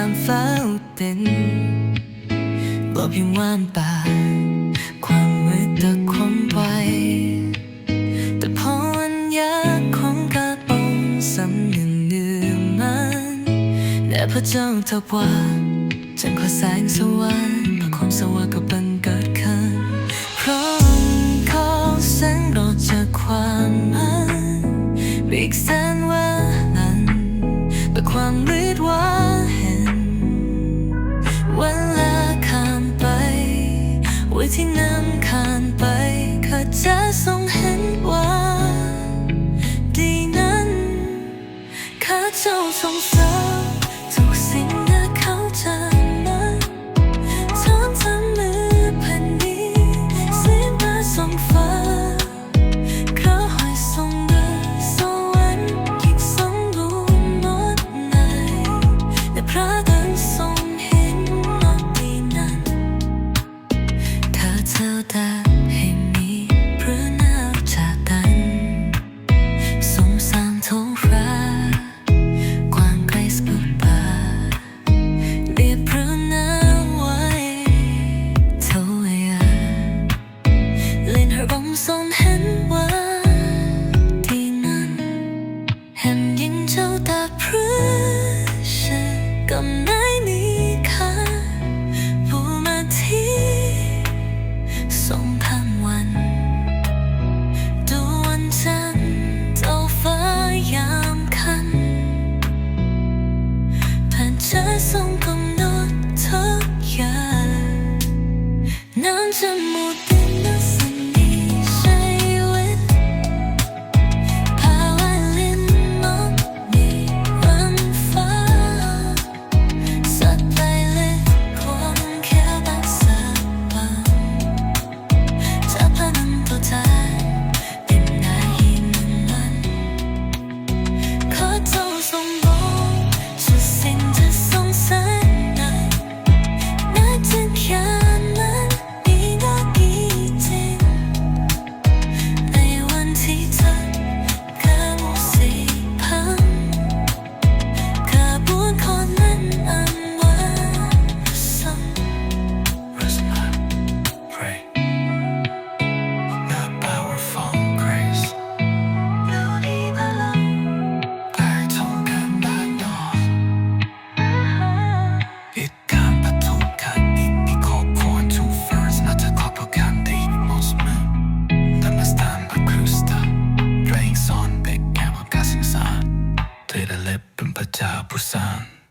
ามฟ้าเต็นบอกเพียงว่างเปล่า ความมืดตะคงไป แต่พอวันยากของกระปองสำเนืองเนืองมันและพระเจ้าทับว่าจังขอแสงสว่างพระความสว่างก็บังเกิดขึ้นเพราะขอแสงรอจากความมันอีกแสนว่านั้นแต่ความมืดว่า ที่น้ำขานไปข้าจะทรงเห็นว่าดีนั้นข้าเจ้าทรงสา ก็ไม่มีค่าผู้มาที่สองพันวันดวงจันทร์เจ้าฟ้ายามคันผ่านจะทรงกำ busan.